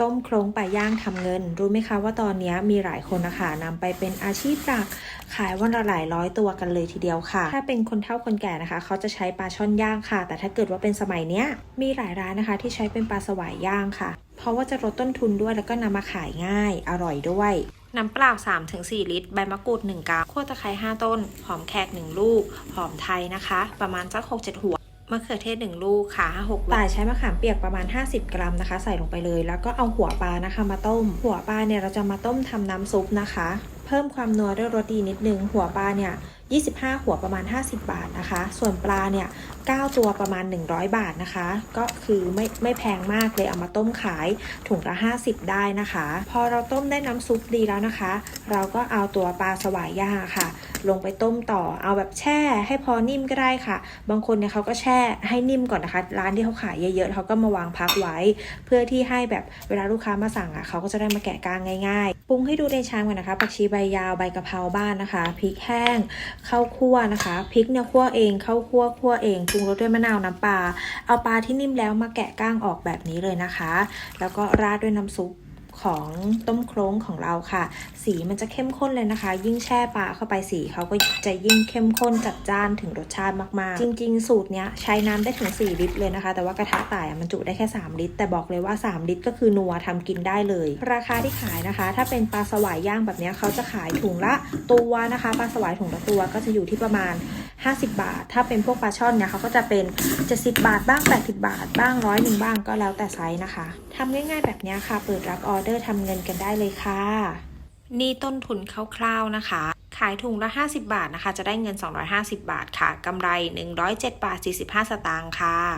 ต้มโครงปลาย่างทำเงิน รู้ไหมคะว่าตอนนี้มีหลายคนนะคะนำไปเป็นอาชีพหลัก ขายวันละหลายร้อยตัวกันเลยทีเดียวค่ะ ถ้าเป็นคนเฒ่าคนแก่นะคะ เขาจะใช้ปลาช่อนย่างค่ะ แต่ถ้าเกิดว่าเป็นสมัยเนี้ย มีหลายร้านนะคะ ที่ใช้เป็นปลาสวายย่างค่ะ เพราะว่าจะลดต้นทุนด้วยแล้วก็นำมาขายง่าย อร่อยด้วยน้ำเปล่า 3-4 ลิตร ใบมะกรูด 1กาขั่วตะไคร้5ต้น หอมแขก 1 ลูก หอมไทยนะคะ ประมาณสัก6-7 หัว มะเขือเทศ 1 ลูกค่ะ6ต่ายใช้มะขามเปียกประมาณ 50 กรัมนะคะ ใส่ลงไปเลย แล้วก็เอาหัวปลานะคะมาต้ม หัวปลาเนี่ยเราจะมาต้มทำน้ำซุปนะคะ เพิ่มความนัวด้วยรสดีนิดนึง หัวปลาเนี่ย 25 หัวประมาณ 50 บาทนะคะ ส่วนปลาเนี่ย 9 ตัวประมาณ 100 บาทนะคะ ก็คือไม่ไม่แพงมากเลยเอามาต้มขายถุงละ 50 ได้นะคะ พอเราต้มได้น้ำซุปดีแล้วนะคะ เราก็เอาตัวปลาสวายย่างค่ะ ลงไปต้มต่อเอาแบบแช่ให้พอนิ่มก็ได้ค่ะ บางคนเนี่ยเขาก็แช่ให้นิ่มก่อนนะคะ ร้านที่เขาขายเยอะๆเขาก็มาวางพักไว้ เพื่อที่ให้แบบเวลาลูกค้ามาสั่งอะเขาก็จะได้มาแกะกลางง่ายๆปรุงให้ดูในชามก่อนนะคะผักชีใบยาวใบกะเพราบ้านนะคะพริกแห้งข้าวคั่วนะคะพริกเนี่ยคั่วเองข้าวคั่วคั่วเองปรุงรสด้วยมะนาวน้ำปลาเอาปลาที่นิ่มแล้วมาแกะก้างออกแบบนี้เลยนะคะ แล้วก็ราดด้วยน้ำซุป ของต้มโครงของเราค่ะ สีมันจะเข้มข้นเลยนะคะ ยิ่งแช่ปลาเข้าไปสีเขาก็จะยิ่งเข้มข้นจัดจ้านถึงรสชาติมากๆ จริง ๆ สูตรเนี้ยใช้น้ำได้ถึง 4 ลิตรเลยนะคะ แต่ว่ากระทะต่ายอะมันจุได้แค่ 3 ลิตร แต่บอกเลยว่า 3 ลิตรก็คือนัวทำกินได้เลย ราคาที่ขายนะคะ ถ้าเป็นปลาสวายย่างแบบเนี้ยเขาจะขายถุงละตัวนะคะปลาสวายถุงละตัวก็จะอยู่ที่ประมาณ 50 บาท ถ้าเป็นพวกปลาช่อนเนี่ยเขาก็จะเป็น 70 บาทบ้าง 80 บาท บ้างร้อยหนึ่งบ้างก็แล้วแต่ไซส์นะคะทำง่ายๆแบบนี้ค่ะ เปิดรับออเดอร์ทำเงินกันได้เลยค่ะ นี่ต้นทุนคร่าวๆนะคะ ขายถุงละ 50 บาทนะคะ จะได้เงิน 250 บาทค่ะกำไร 107 บาท 45 สตางค์ค่ะ